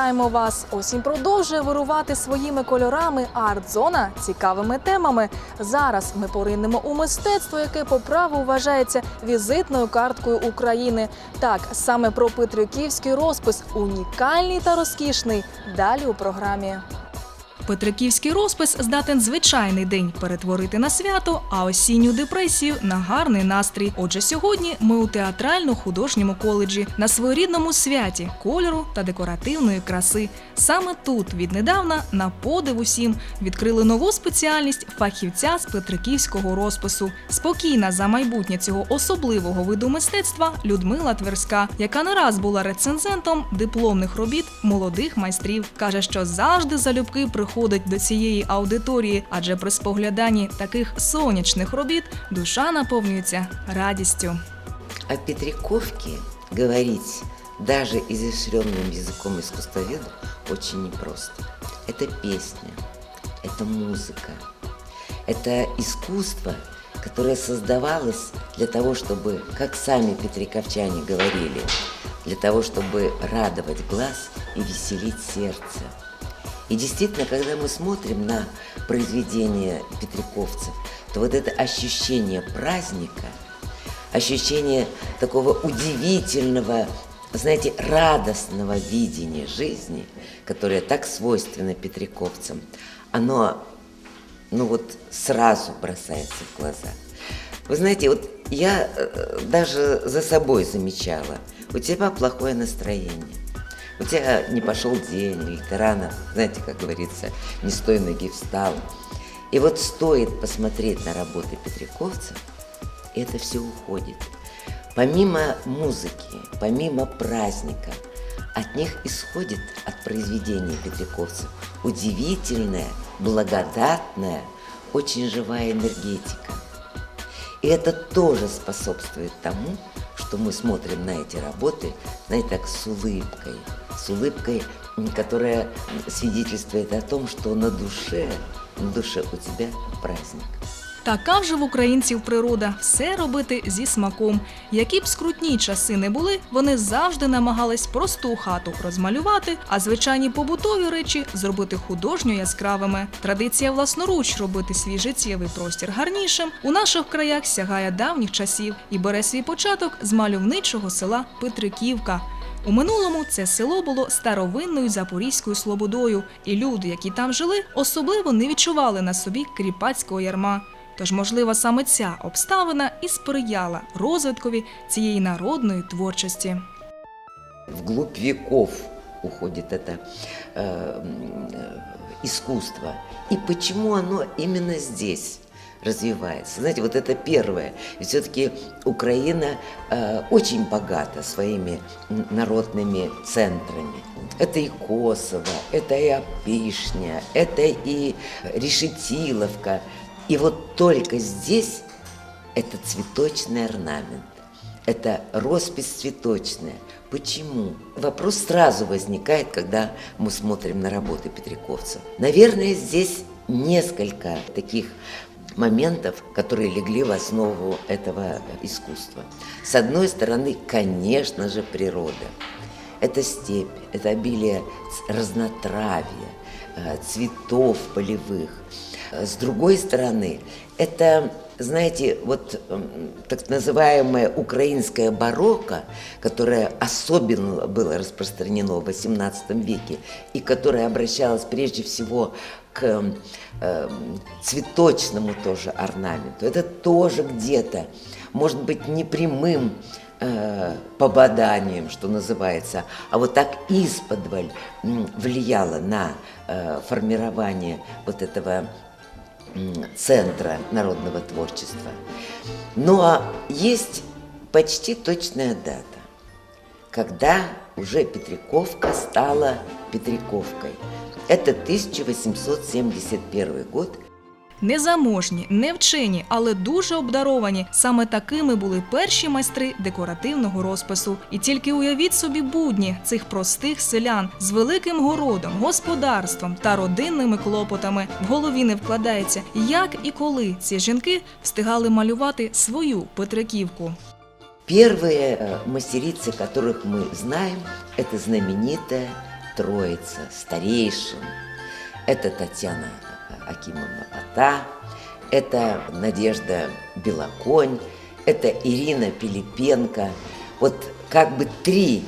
Вітаємо вас! Осінь продовжує вирувати своїми кольорами, а арт-зона цікавими темами. Зараз ми поринемо у мистецтво, яке по праву вважається візитною карткою України. Так, саме про Петриківський розпис унікальний та розкішний. Далі у програмі. Петриківський розпис здатен звичайний день перетворити на свято, а осінню депресію на гарний настрій. Отже, сьогодні ми у театрально-художньому коледжі на своєрідному святі кольору та декоративної краси. Саме тут віднедавна на подив усім відкрили нову спеціальність фахівця з петриківського розпису. Спокійна за майбутнє цього особливого виду мистецтва Людмила Тверська, яка не раз була рецензентом дипломних робіт молодих майстрів, каже, що завжди залюбки приходить до цієї аудиторії, адже при спогляданні таких сонячних робіт душа наповнюється радістю. О Петриковке говорить даже изощренным языком искусствоведу очень непросто. Это песня, это музыка, это искусство, которое создавалось для того, чтобы, как сами петриковчане говорили, для того, чтобы радовать глаз и веселить сердце. И действительно, когда мы смотрим на произведения петриковцев, то вот это ощущение праздника, ощущение такого удивительного, знаете, радостного видения жизни, которое так свойственно петриковцам, оно, ну вот, сразу бросается в глаза. Вы знаете, вот я э, даже за собой замечала, у тебя плохое настроение, у тебя не пошел день, или ты рано, знаете, как говорится, не с той ноги встал. И вот стоит посмотреть на работы Петриковцев, и это все уходит. Помимо музыки, помимо праздника, от них исходит от произведения Петриковцев удивительная, благодатная, очень живая энергетика. И это тоже способствует тому, что мы смотрим на эти работы, знаете, так с улыбкой, с улыбкой, которая свидетельствует о том, что на душе, на душе у тебя праздник. Така вже в українців природа все робити зі смаком. Які б скрутні часи не були, вони завжди намагались просту хату розмалювати, а звичайні побутові речі зробити художньо яскравими. Традиція власноруч робити свій життєвий простір гарнішим у наших краях сягає давніх часів і бере свій початок з мальовничого села Петриківка. У минулому це село було старовинною запорізькою слободою, і люди, які там жили, особливо не відчували на собі кріпацького ярма. Тож, можливо, саме ця обставина і сприяла розвиткові цієї народної творчості. Вглубь веков уходит это э, м, э, искусство. И почему оно именно здесь Развивается? Знаете, вот это первое. И все-таки Украина э, очень богата своими народными центрами. Это и Косово, это и Опишня, это и Решетиловка. И вот только здесь это цветочный орнамент. Это роспись цветочная. Почему? Вопрос сразу возникает, когда мы смотрим на работы Петриковца. Наверное, здесь несколько таких моментов, которые легли в основу этого искусства. С одной стороны, конечно же, природа. Это степь, это обилие э, цветов полевых. Э, С другой стороны, это, знаете, вот так называемое украинское барокко, которое особенно было распространено в XVIII веке и которое обращалось прежде всего к эм, цветочному тоже орнаменту. Это тоже где-то, может быть, не прямым э, пободанием, что называется, а вот так исподволь влияло на э, формирование вот этого центра народного творчества. Ну а есть почти точная дата, когда уже Петриковка стала Петриковкой. Это 1871 год, Незаможні, невчені, але дуже обдаровані. Саме такими були перші майстри декоративного розпису. І тільки уявіть собі будні цих простих селян з великим городом, господарством та родинними клопотами. В голові не вкладається, як і коли ці жінки встигали малювати свою Петриківку. Первые э, мастерицы, которых мы знаем, это знаменитая троица старейшин. Это Татьяна Акимовна Пота, это Надежда Белоконь, это Ирина Пилипенко. Вот как бы три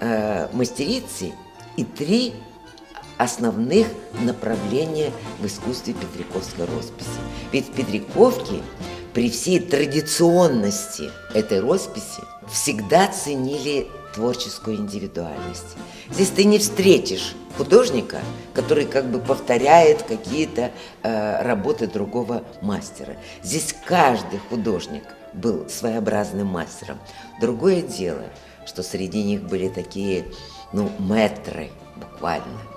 э, мастерицы и три основных направления в искусстве петриковской росписи. Ведь в Петриковке при всей традиционности этой росписи всегда ценили творческую индивидуальность. Здесь ты не встретишь художника, который как бы повторяет какие-то э, работы другого мастера. Здесь каждый художник был своеобразным мастером. Другое дело, что среди них были такие, ну, мэтры буквально, э,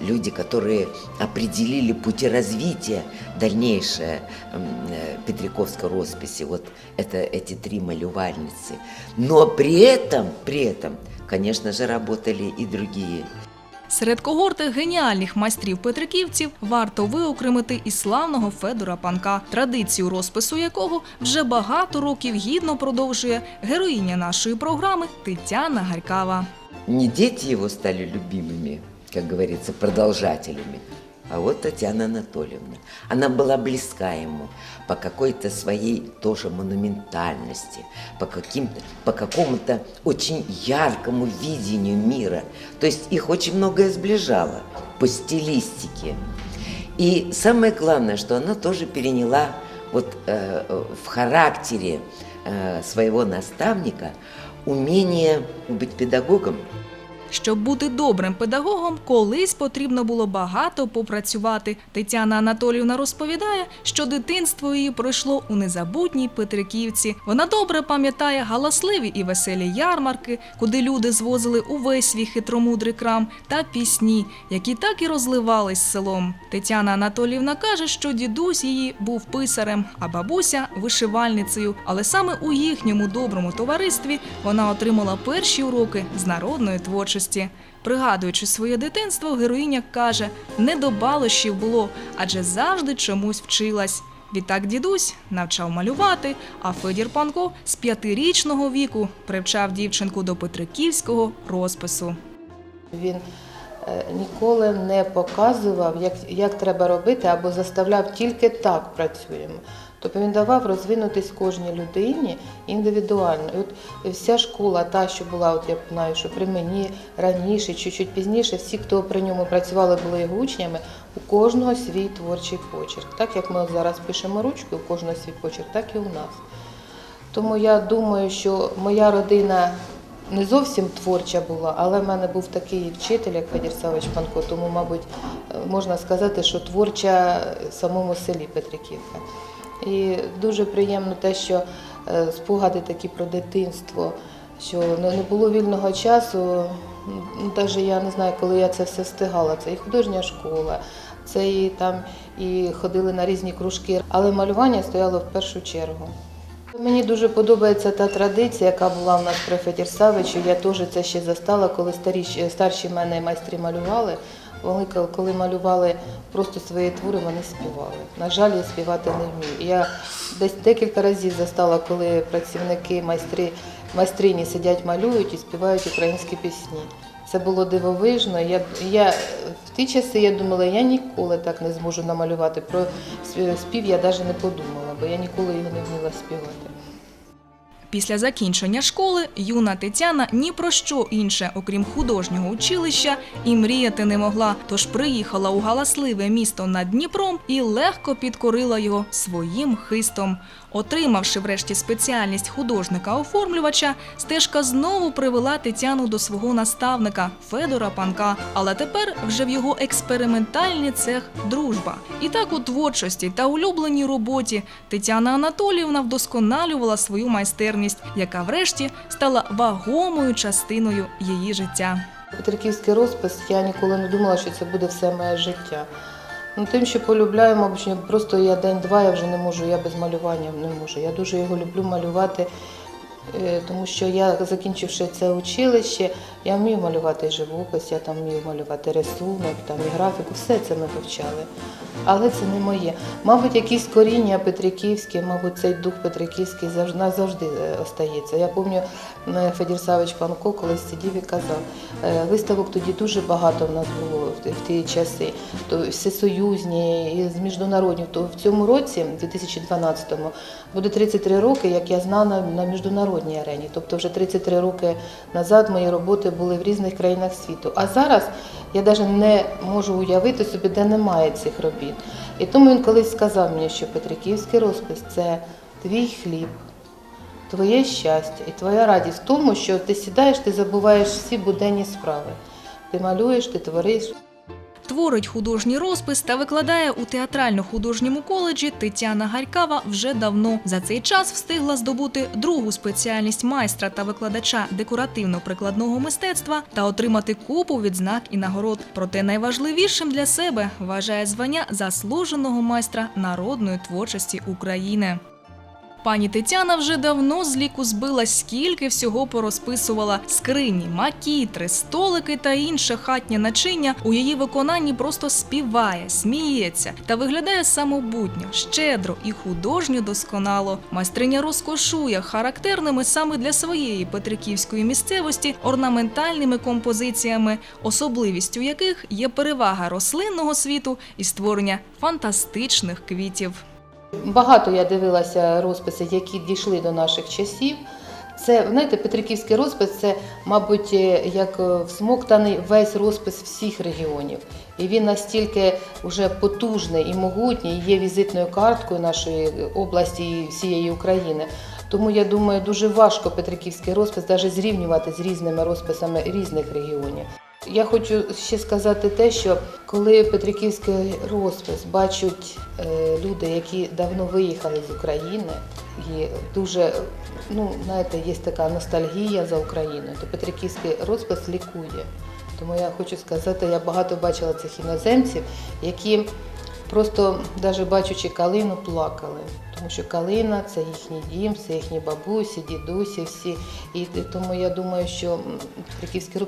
люди, которые определили пути развития дальнейшей э, Петриковской росписи. Вот это эти три малювальницы. Но при этом, при этом, конечно же, работали и другие. Серед когорти геніальних майстрів петриківців варто виокремити і славного Федора Панка, традицію розпису якого вже багато років гідно продовжує героїня нашої програми Тетяна Гарькава. Не дети его стали любимыми, как говорится, продолжателями, а вот Татьяна Анатольевна. Она была близка ему по какой-то своей тоже монументальности, по, каким-то, по какому-то очень яркому видению мира. То есть их очень многое сближало по стилистике. И самое главное, что она тоже переняла вот э, в характере э, своего наставника умение быть педагогом, Щоб бути добрим педагогом, колись потрібно було багато попрацювати. Тетяна Анатоліївна розповідає, що дитинство її пройшло у незабутній Петриківці. Вона добре пам'ятає галасливі і веселі ярмарки, куди люди звозили увесь свій хитромудрий крам, та пісні, які так і розливались селом. Тетяна Анатоліївна каже, що дідусь її був писарем, а бабуся вишивальницею. Але саме у їхньому доброму товаристві вона отримала перші уроки з народної творчості. Пригадуючи своє дитинство, героїня каже, не до балощів було, адже завжди чомусь вчилась. Відтак дідусь навчав малювати, а Федір Панко з п'ятирічного віку привчав дівчинку до петриківського розпису. Він е, ніколи не показував, як, як треба робити, або заставляв тільки так працюємо. Тобто він давав розвинутись кожній людині індивідуально. І от вся школа, та, що була, от я знаю, що при мені раніше, чуть-чуть пізніше, всі, хто при ньому працювали, були його учнями, у кожного свій творчий почерк. Так як ми от зараз пишемо ручкою, у кожного свій почерк, так і у нас. Тому я думаю, що моя родина не зовсім творча була, але в мене був такий вчитель, як Федір Савич Панко, тому, мабуть, е, можна сказати, що творча в самому селі Петриківка. І дуже приємно те, що е, спогади такі про дитинство, що не було вільного часу. Навіть я не знаю, коли я це все встигала. Це і художня школа, це і там і ходили на різні кружки, але малювання стояло в першу чергу. Мені дуже подобається та традиція, яка була в нас при Федір Савичу. Я теж це ще застала, коли старіші, старші мене майстри малювали. Вони коли- малювали просто свої твори, вони співали. На жаль, я співати не вмію. Я десь декілька разів застала, коли працівники, майстри, майстрині сидять, малюють і співають українські пісні. Це було дивовижно. Я, я в ті часи я думала, я ніколи так не зможу намалювати. Про спів я навіть не подумала, бо я ніколи його не вміла співати. Після закінчення школи юна Тетяна ні про що інше, окрім художнього училища, і мріяти не могла. Тож приїхала у галасливе місто над Дніпром і легко підкорила його своїм хистом. Отримавши врешті спеціальність художника-оформлювача, стежка знову привела Тетяну до свого наставника Федора Панка. Але тепер вже в його експериментальний цех дружба. І так у творчості та улюбленій роботі Тетяна Анатоліївна вдосконалювала свою майстерність, яка врешті стала вагомою частиною її життя. Петриківський розпис я ніколи не думала, що це буде все моє життя. Ну, тим, що полюбляю, мабуть, просто я день-два, я вже не можу, я без малювання не можу. Я дуже його люблю малювати. Е, Тому що я, закінчивши це училище, я вмію малювати живопис, я там вмію малювати рисунок, там і графіку, все це ми вивчали. Але це не моє. Мабуть, якісь коріння Петриківські, мабуть, цей дух Петриківський завжди, назавжди е, остається. Я пам'ятаю, мене Федір Савич Панко колись сидів і казав, е, виставок тоді дуже багато в нас було в ті- часи, то всесоюзні, і з міжнародних. То в цьому році, 2012-му, буде 33 роки, як я знана на міжнародній арені. Тобто вже 33 роки назад мої роботи були в різних країнах світу. А зараз я навіть не можу уявити собі, де немає цих робіт. І тому він колись сказав мені, що Петриківський розпис це твій хліб. Твоє щастя і твоя радість в тому, що ти сідаєш, ти забуваєш всі буденні справи. Ти малюєш, ти твориш. Творить художній розпис та викладає у театрально-художньому коледжі Тетяна Гарькава вже давно. За цей час встигла здобути другу спеціальність майстра та викладача декоративно-прикладного мистецтва та отримати купу відзнак і нагород. Проте найважливішим для себе вважає звання заслуженого майстра народної творчості України. Пані Тетяна вже давно з ліку збила, скільки всього порозписувала скрині, макітри, столики та інше хатнє начиння у її виконанні просто співає, сміється та виглядає самобутньо, щедро і художньо досконало. Майстриня розкошує характерними саме для своєї петриківської місцевості орнаментальними композиціями, особливістю яких є перевага рослинного світу і створення фантастичних квітів. Багато я дивилася розписи, які дійшли до наших часів. Це, знаєте, Петриківський розпис це, мабуть, е, як е, всмоктаний весь розпис всіх регіонів. І він настільки вже потужний і могутній, є візитною карткою нашої області і всієї України. Тому я думаю, дуже важко Петриківський розпис навіть зрівнювати з різними розписами різних регіонів. Я хочу ще сказати те, що коли Петриківський розпис бачать е, люди, які давно виїхали з України, і дуже, ну знаєте, є така ностальгія за Україною, то Петриківський розпис лікує. Тому я хочу сказати, я багато бачила цих іноземців, які просто, навіть бачачи калину, плакали. Тому що калина це їхній дім, це їхні бабусі, дідусі, всі. І тому я думаю, що м, Петриківський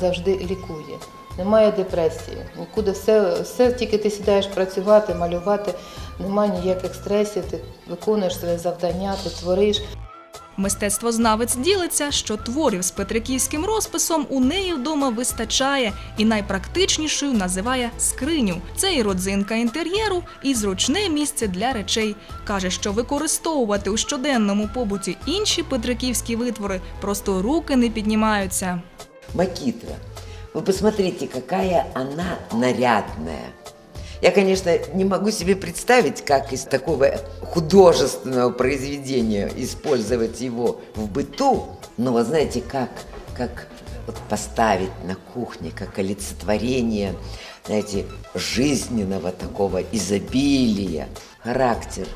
завжди лікує. Немає депресії, нікуди все, все тільки ти сідаєш працювати, малювати, немає ніяких стресів, ти виконуєш своє завдання, ти твориш. Мистецтвознавець ділиться, що творів з петриківським розписом у неї вдома вистачає, і найпрактичнішою називає скриню. Це і родзинка інтер'єру, і зручне місце для речей. каже, що використовувати у щоденному побуті інші петриківські витвори просто руки не піднімаються. Макитра. Вы посмотрите, какая она нарядная. Я, конечно, не могу себе представить, как из такого художественного произведения использовать его в быту, но вы знаете, как, как вот поставить на кухне, как олицетворение, знаете, жизненного такого изобилия, характер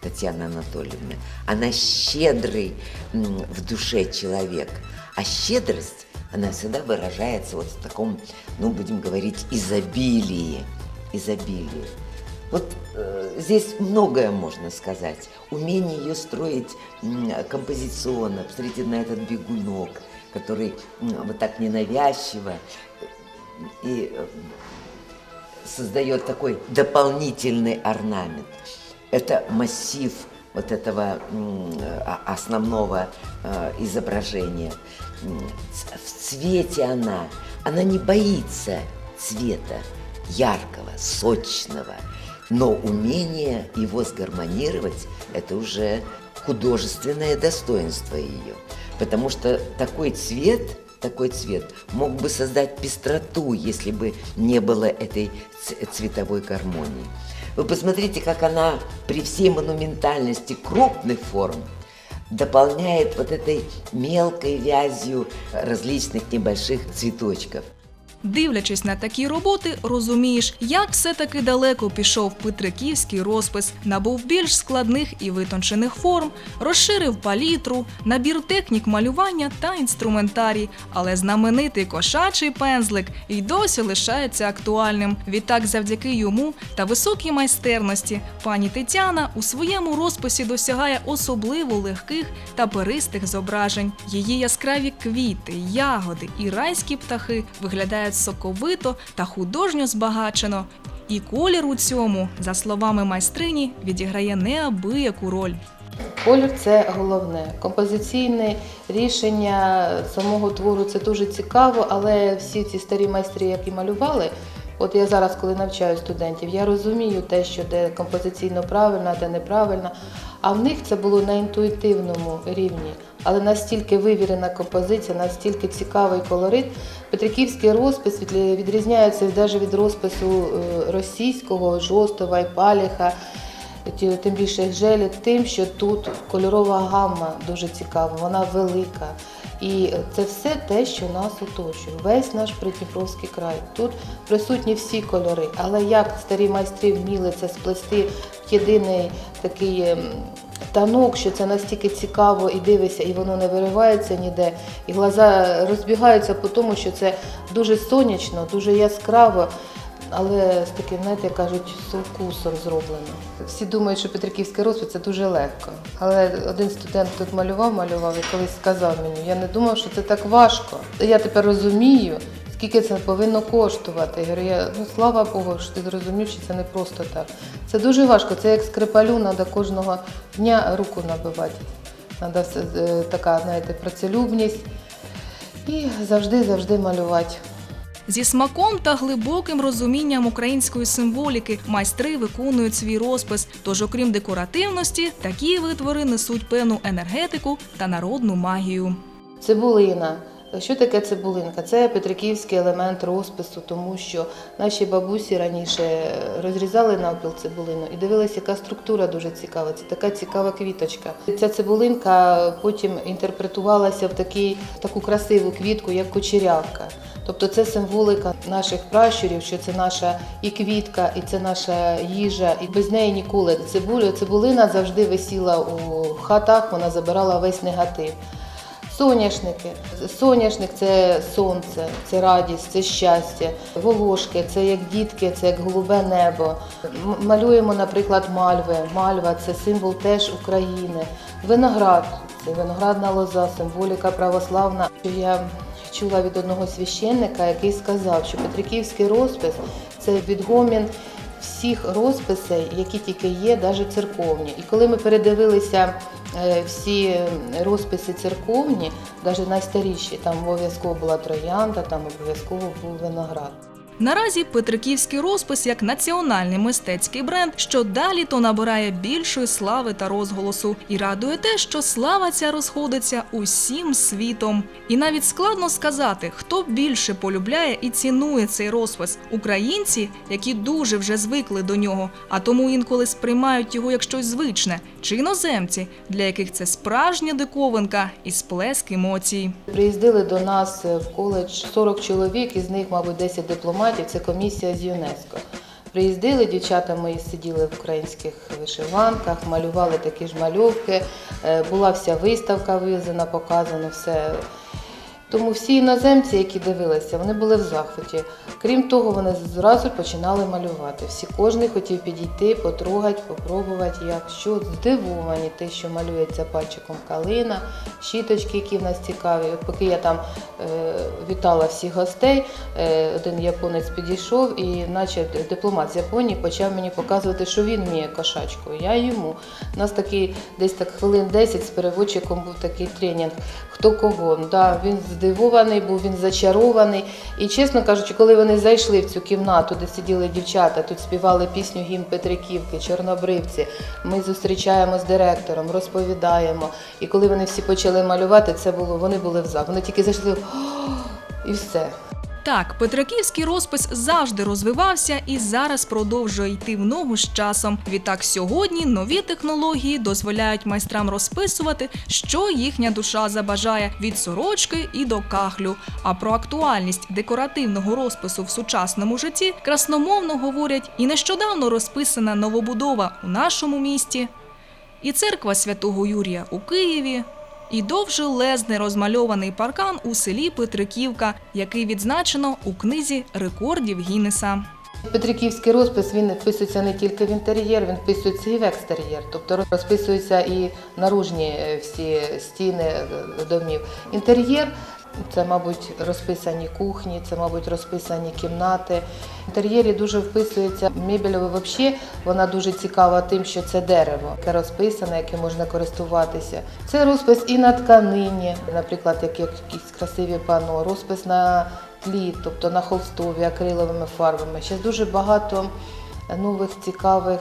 Татьяны Анатольевны. Она щедрый в душе человек, а щедрость, она всегда выражается вот в таком, ну, будем говорить, изобилии, изобилии. Вот э, здесь многое можно сказать. Умение ее строить м, композиционно. Посмотрите на этот бегунок, который м, вот так ненавязчиво э, и э, создает такой дополнительный орнамент. Это массив вот этого а- основного э, изображения. В цвете она, она не боится цвета яркого, сочного, но умение его сгармонировать – это уже художественное достоинство ее. Потому что такой цвет, такой цвет мог бы создать пестроту, если бы не было этой цветовой гармонии. Вы посмотрите, как она при всей монументальности крупных форм дополняет вот этой мелкой вязью различных небольших цветочков. Дивлячись на такі роботи, розумієш, як все-таки далеко пішов Петриківський розпис, набув більш складних і витончених форм, розширив палітру, набір технік малювання та інструментарій. Але знаменитий кошачий пензлик й досі лишається актуальним. Відтак, завдяки йому та високій майстерності, пані Тетяна у своєму розписі досягає особливо легких та перистих зображень. Її яскраві квіти, ягоди і райські птахи виглядають соковито та художньо збагачено. І колір у цьому, за словами майстрині, відіграє неабияку роль. Колір це головне. Композиційне рішення самого твору це дуже цікаво, але всі ці старі майстри, які малювали, от я зараз, коли навчаю студентів, я розумію те, що де композиційно правильно, де неправильно. А в них це було на інтуїтивному рівні, але настільки вивірена композиція, настільки цікавий колорит. Петриківський розпис відрізняється навіть від розпису е, російського, жостова і паліха. Тим більше желі, тим, що тут кольорова гамма дуже цікава, вона велика. І це все те, що нас оточує. Весь наш Придніпровський край. Тут присутні всі кольори. Але як старі майстри вміли це сплести в єдиний такий ем, танок, що це настільки цікаво і дивишся, і воно не виривається ніде. І глаза розбігаються по тому, що це дуже сонячно, дуже яскраво. Але з таким, знаєте, кажуть, з вкусом зроблено. Всі думають, що Петриківський розпис це дуже легко. Але один студент тут малював, малював і колись сказав мені, я не думав, що це так важко. Я тепер розумію, скільки це повинно коштувати. Я говорю, я, ну слава Богу, що ти зрозумів, що це не просто так. Це дуже важко. Це як скрипалю, треба кожного дня руку набивати. Треба така, знаєте, працелюбність і завжди-завжди малювати. Зі смаком та глибоким розумінням української символіки майстри виконують свій розпис. Тож, окрім декоративності, такі витвори несуть певну енергетику та народну магію. Цибулина. Що таке цибулинка? Це петриківський елемент розпису, тому що наші бабусі раніше розрізали навпіл цибулину і дивилися, яка структура дуже цікава. Це така цікава квіточка. Ця цибулинка потім інтерпретувалася в, такий, в таку красиву квітку, як кучерявка. Тобто це символика наших пращурів, що це наша і квітка, і це наша їжа, і без неї ніколи. Цибуля, цибулина завжди висіла у хатах, вона забирала весь негатив. Соняшники. Соняшник це сонце, це радість, це щастя. Волошки це як дітки, це як голубе небо. Малюємо, наприклад, мальви. Мальва це символ теж України. Виноград це виноградна лоза, символіка православна. Я чула від одного священника, який сказав, що Петриківський розпис це відгомін всіх розписей, які тільки є, навіть церковні. І коли ми передивилися е, всі розписи церковні, навіть найстаріші, там обов'язково була троянда, там обов'язково був виноград. Наразі Петриківський розпис як національний мистецький бренд, що далі то набирає більшої слави та розголосу. І радує те, що слава ця розходиться усім світом. І навіть складно сказати, хто більше полюбляє і цінує цей розпис: українці, які дуже вже звикли до нього, а тому інколи сприймають його як щось звичне, чи іноземці, для яких це справжня диковинка і сплеск емоцій. Приїздили до нас в коледж 40 чоловік, із них, мабуть, 10 дипломатів. Це комісія з ЮНЕСКО. Приїздили, дівчата мої сиділи в українських вишиванках, малювали такі ж мальовки. Е, Була вся виставка вивезена, показано все. Тому всі іноземці, які дивилися, вони були в захваті. Крім того, вони зразу починали малювати. Всі кожен хотів підійти, потрогати, попробувати, як що здивовані, те, що малюється пальчиком калина, щіточки, які в нас цікаві. От поки я там е, вітала всіх гостей, е, один японець підійшов і, наче дипломат з Японії, почав мені показувати, що він вміє кошачкою. Я йому. У нас такий десь так хвилин 10 з переводчиком був такий тренінг. Хто кого? Да, він здивований був, він зачарований. І чесно кажучи, коли вони зайшли в цю кімнату, де сиділи дівчата, тут співали пісню гімн Петриківки, Чорнобривці. Ми зустрічаємо з директором, розповідаємо. І коли вони всі почали малювати, це було, вони були в зал. Вони тільки зайшли і все. Так, Петриківський розпис завжди розвивався і зараз продовжує йти в ногу з часом. Відтак сьогодні нові технології дозволяють майстрам розписувати, що їхня душа забажає від сорочки і до кахлю. А про актуальність декоративного розпису в сучасному житті красномовно говорять і нещодавно розписана новобудова у нашому місті, і церква святого Юрія у Києві, і довжелезний розмальований паркан у селі Петриківка, який відзначено у книзі рекордів Гіннеса. Петриківський розпис він вписується не тільки в інтер'єр, він вписується і в екстер'єр. Тобто розписуються і наружні е, всі стіни е, домів. Інтер'єр це, мабуть, розписані кухні, це, мабуть, розписані кімнати. В інтер'єрі дуже вписується мебель взагалі, вона дуже цікава тим, що це дерево, яке розписане, яким можна користуватися. Це розпис і на тканині, наприклад, як якісь красиві пано, розпис на тлі, тобто на холстові, акриловими фарбами. Ще дуже багато нових цікавих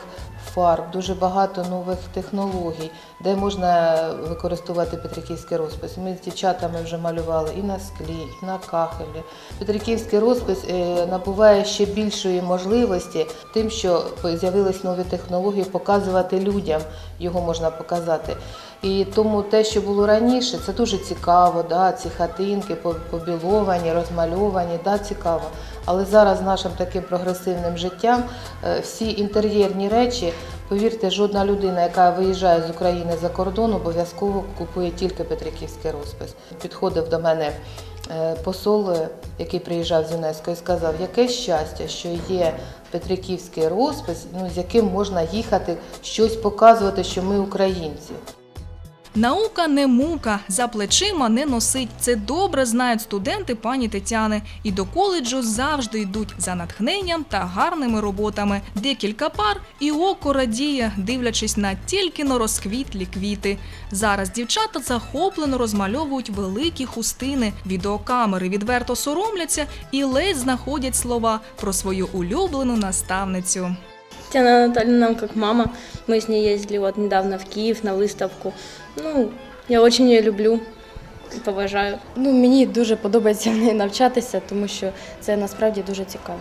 фарб, дуже багато нових технологій, де можна використовувати петриківський розпис. Ми з дівчатами вже малювали і на склі, і на кахелі. Петриківський розпис е, набуває ще більшої можливості тим, що з'явились нові технології, показувати людям його можна показати. І тому те, що було раніше, це дуже цікаво. Да? Ці хатинки побіловані, розмальовані, да, цікаво. Але зараз нашим таким прогресивним життям е, всі інтер'єрні речі, повірте, жодна людина, яка виїжджає з України за кордон, обов'язково купує тільки Петриківський розпис. Підходив до мене е, посол, е, який приїжджав з ЮНЕСКО, і сказав, яке щастя, що є Петриківський розпис, ну, з яким можна їхати, щось показувати, що ми українці. Наука не мука, за плечима не носить. Це добре знають студенти пані Тетяни. І до коледжу завжди йдуть за натхненням та гарними роботами. Декілька пар і око радіє, дивлячись на тільки но розквітлі квіти. Зараз дівчата захоплено розмальовують великі хустини. Відеокамери відверто соромляться і ледь знаходять слова про свою улюблену наставницю. Татьяна Анатольевна нам как мама. Мы с ней ездили вот недавно в Киев на выставку. Ну, я очень ее люблю і поважаю. Ну, мені дуже подобається в неї навчатися, тому що це насправді дуже цікаво.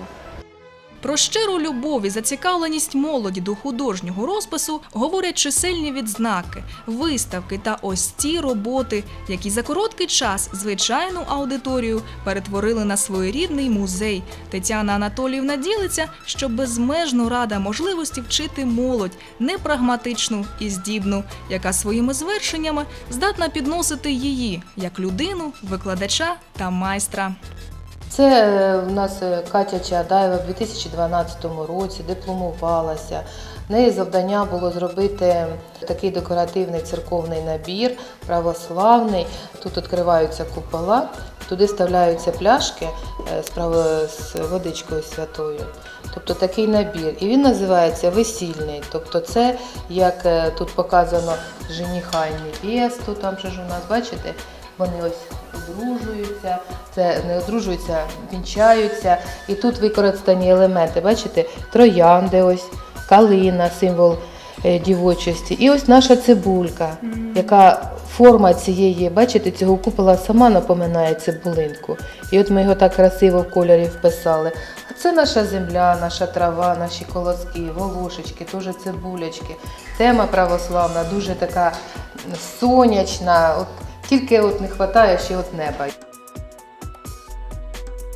Про щиру любов і зацікавленість молоді до художнього розпису говорять чисельні відзнаки, виставки та ось ті роботи, які за короткий час звичайну аудиторію перетворили на своєрідний музей. Тетяна Анатоліївна ділиться, що безмежно рада можливості вчити молодь непрагматичну і здібну, яка своїми звершеннями здатна підносити її як людину, викладача та майстра. Це е, в нас е, Катя Чаадаєва в 2012 році дипломувалася. Неї завдання було зробити такий декоративний церковний набір, православний. Тут відкриваються купола, туди вставляються пляшки е, з водичкою святою. Тобто такий набір. І він називається весільний. Тобто це, як е, тут показано, жениха і невесту, там же ж у нас, бачите, вони ось одружуються, це не одружуються, вінчаються. І тут використані елементи, бачите, троянди, ось, калина, символ е, дівочості. І ось наша цибулька, яка форма цієї, бачите, цього купола сама напоминає цибулинку. І от ми його так красиво в кольорі вписали. Це наша земля, наша трава, наші колоски, волошечки, теж цибулячки. Тема православна, дуже така сонячна. От, тільки от не вистачає ще от неба.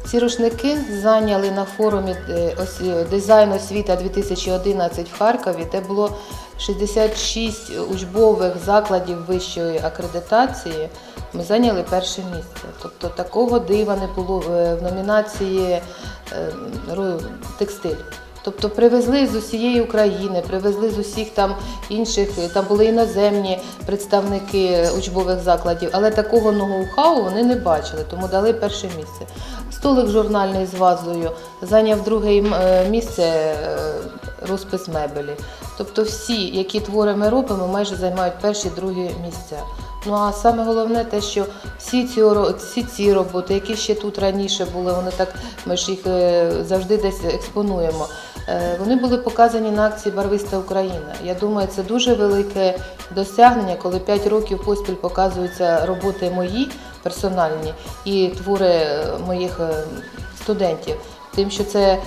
Ці рушники зайняли на форумі е, дизайн освіта 2011 в Харкові, де було 66 учбових закладів вищої акредитації. Ми зайняли перше місце. Тобто такого дива не було е, в номінації е, текстиль. Тобто привезли з усієї України, привезли з усіх там інших, там були іноземні представники учбових закладів, але такого ноу-хау вони не бачили, тому дали перше місце. Столик журнальний з вазою зайняв друге е, місце е, розпис мебелі. Тобто всі, які твори ми робимо, майже займають перші другі місця. Ну а саме головне те, що всі ці, всі ці роботи, які ще тут раніше були, вони так, ми ж їх е, завжди десь експонуємо. Е, Вони були показані на акції Барвиста Україна. Я думаю, це дуже велике досягнення, коли 5 років поспіль показуються роботи мої персональні і твори е, моїх е, студентів. Тим, що це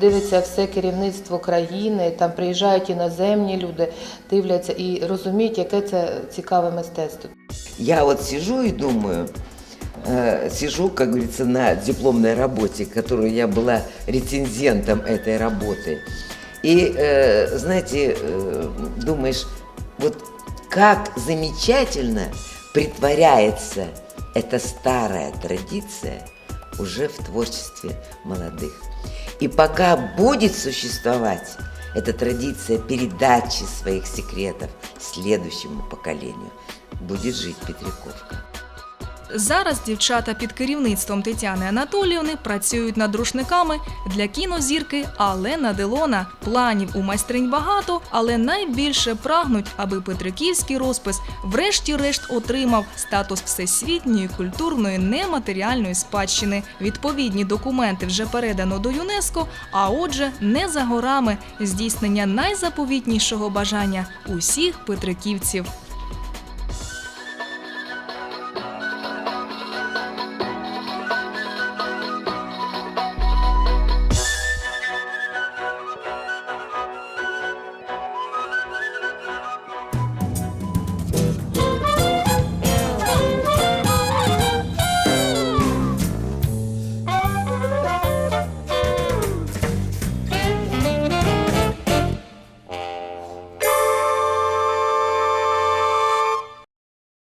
дивиться все керівництво країни, там приїжджають іноземні люди, дивляться і розуміють, яке це цікаве мистецтво. Я вот сижу и думаю, э, сижу, как говорится, на дипломной работе, которую я была рецензентом этой работы. И, э, знаете, э, думаешь, вот как замечательно притворяется эта старая традиция уже в творчестве молодых. И пока будет существовать эта традиция передачи своих секретов следующему поколению, будет жить Петряковка. Зараз дівчата під керівництвом Тетяни Анатоліївни працюють над рушниками для кінозірки Алена Делона. Планів у майстринь багато, але найбільше прагнуть, аби Петриківський розпис врешті-решт отримав статус всесвітньої культурної нематеріальної спадщини. Відповідні документи вже передано до ЮНЕСКО. А отже, не за горами здійснення найзаповітнішого бажання усіх петриківців.